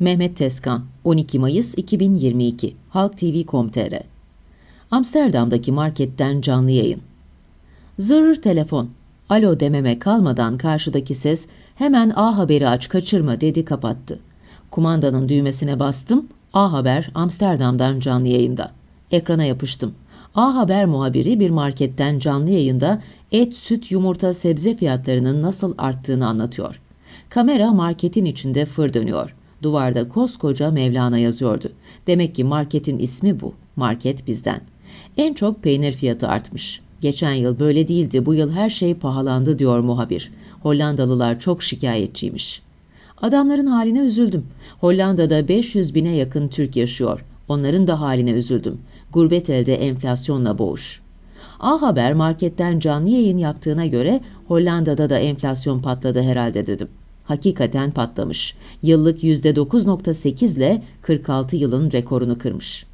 Mehmet Tezkan, 12 Mayıs 2022, Halk TV.com.tr Amsterdam'daki marketten canlı yayın. Zırr telefon. Alo dememe kalmadan karşıdaki ses hemen A Haber'i aç kaçırma dedi kapattı. Kumandanın düğmesine bastım. A Haber Amsterdam'dan canlı yayında. Ekrana yapıştım. A Haber muhabiri bir marketten canlı yayında et, süt, yumurta, sebze fiyatlarının nasıl arttığını anlatıyor. Kamera marketin içinde fır dönüyor. Duvarda koskoca Mevlana yazıyordu. Demek ki marketin ismi bu. Market bizden. En çok peynir fiyatı artmış. Geçen yıl böyle değildi. Bu yıl her şey pahalandı diyor muhabir. Hollandalılar çok şikayetçiymiş. Adamların haline üzüldüm. Hollanda'da 500 bine yakın Türk yaşıyor. Onların da haline üzüldüm. Gurbet elde enflasyonla boğuş. A Haber marketten canlı yayın yaptığına göre Hollanda'da da enflasyon patladı herhalde dedim. Hakikaten patlamış. Yıllık %9.8 ile 46 yılın rekorunu kırmış.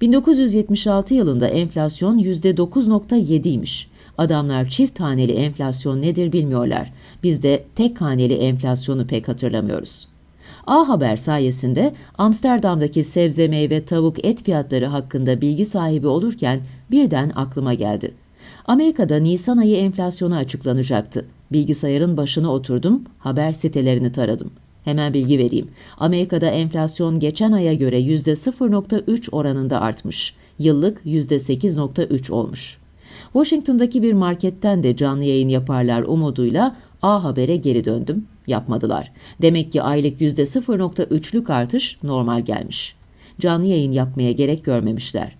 1976 yılında enflasyon %9.7'ymiş. Adamlar çift haneli enflasyon nedir bilmiyorlar. Biz de tek haneli enflasyonu pek hatırlamıyoruz. A Haber sayesinde Amsterdam'daki sebze, meyve, tavuk, et fiyatları hakkında bilgi sahibi olurken birden aklıma geldi. Amerika'da Nisan ayı enflasyonu açıklanacaktı. Bilgisayarın başına oturdum, haber sitelerini taradım. Hemen bilgi vereyim. Amerika'da enflasyon geçen aya göre %0.3 oranında artmış. Yıllık %8.3 olmuş. Washington'daki bir marketten de canlı yayın yaparlar umuduyla A Haber'e geri döndüm. Yapmadılar. Demek ki aylık %0.3'lük artış normal gelmiş. Canlı yayın yapmaya gerek görmemişler.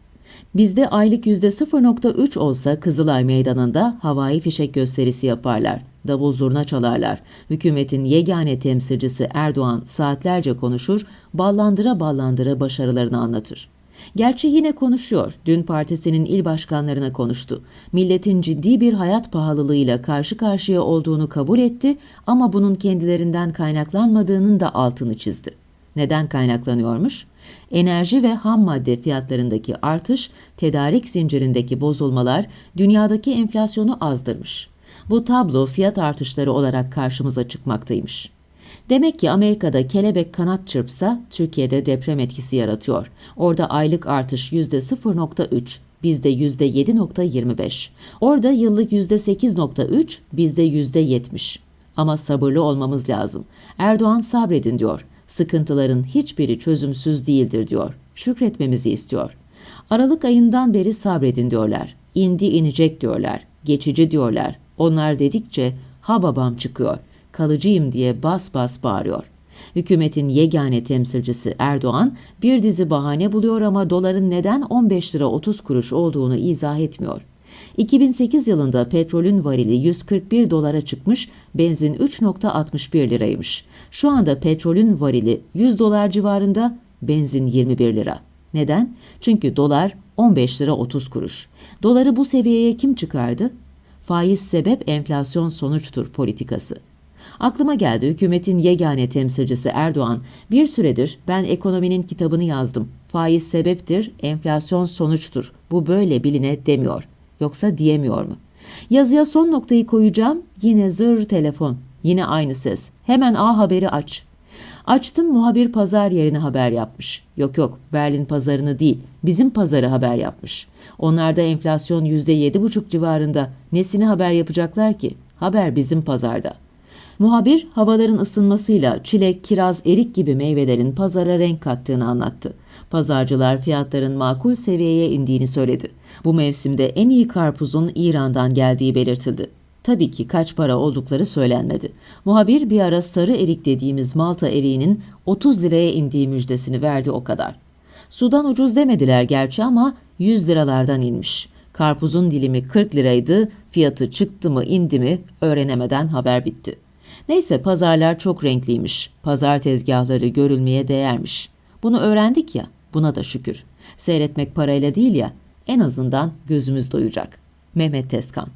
Bizde aylık %0.3 olsa Kızılay Meydanı'nda havai fişek gösterisi yaparlar. Davul zurna çalarlar. Hükümetin yegane temsilcisi Erdoğan saatlerce konuşur, ballandıra ballandıra başarılarını anlatır. Gerçi yine konuşuyor. Dün partisinin il başkanlarına konuştu. Milletin ciddi bir hayat pahalılığıyla karşı karşıya olduğunu kabul etti ama bunun kendilerinden kaynaklanmadığının da altını çizdi. Neden kaynaklanıyormuş? Enerji ve ham madde fiyatlarındaki artış, tedarik zincirindeki bozulmalar dünyadaki enflasyonu azdırmış. Bu tablo fiyat artışları olarak karşımıza çıkmaktaymış. Demek ki Amerika'da kelebek kanat çırpsa Türkiye'de deprem etkisi yaratıyor. Orada aylık artış %0.3, bizde %7.25. Orada yıllık %8.3, bizde %70. Ama sabırlı olmamız lazım. Erdoğan sabredin diyor. Sıkıntıların hiçbiri çözümsüz değildir diyor. Şükretmemizi istiyor. Aralık ayından beri sabredin diyorlar. İndi inecek diyorlar. Geçici diyorlar. Onlar dedikçe ha babam çıkıyor. Kalıcıyım diye bas bas bağırıyor. Hükümetin yegane temsilcisi Erdoğan bir dizi bahane buluyor ama doların neden 15 lira 30 kuruş olduğunu izah etmiyor. 2008 yılında petrolün varili 141 dolara çıkmış, benzin 3.61 liraymış. Şu anda petrolün varili 100 dolar civarında, benzin 21 lira. Neden? Çünkü dolar 15 lira 30 kuruş. Doları bu seviyeye kim çıkardı? Faiz sebep enflasyon sonuçtur politikası. Aklıma geldi hükümetin yegane temsilcisi Erdoğan bir süredir ben ekonominin kitabını yazdım. Faiz sebeptir, enflasyon sonuçtur. Bu böyle biline demiyor. Yoksa diyemiyor mu? Yazıya son noktayı koyacağım. Yine zır telefon. Yine aynı ses. Hemen A Haber'i aç. Açtım muhabir pazar yerine haber yapmış. Yok yok Berlin pazarını değil bizim pazarı haber yapmış. Onlarda enflasyon %7,5 civarında. Nesini haber yapacaklar ki? Haber bizim pazarda. Muhabir havaların ısınmasıyla çilek, kiraz, erik gibi meyvelerin pazara renk kattığını anlattı. Pazarcılar fiyatların makul seviyeye indiğini söyledi. Bu mevsimde en iyi karpuzun İran'dan geldiği belirtildi. Tabii ki kaç para oldukları söylenmedi. Muhabir bir ara sarı erik dediğimiz Malta eriğinin 30 liraya indiği müjdesini verdi o kadar. Sudan ucuz demediler gerçi ama 100 liralardan inmiş. Karpuzun dilimi 40 liraydı, fiyatı çıktı mı indi mi öğrenemeden haber bitti. Neyse pazarlar çok renkliymiş. Pazar tezgahları görülmeye değermiş. Bunu öğrendik ya, buna da şükür. Seyretmek parayla değil ya, en azından gözümüz doyacak. Mehmet Tezkan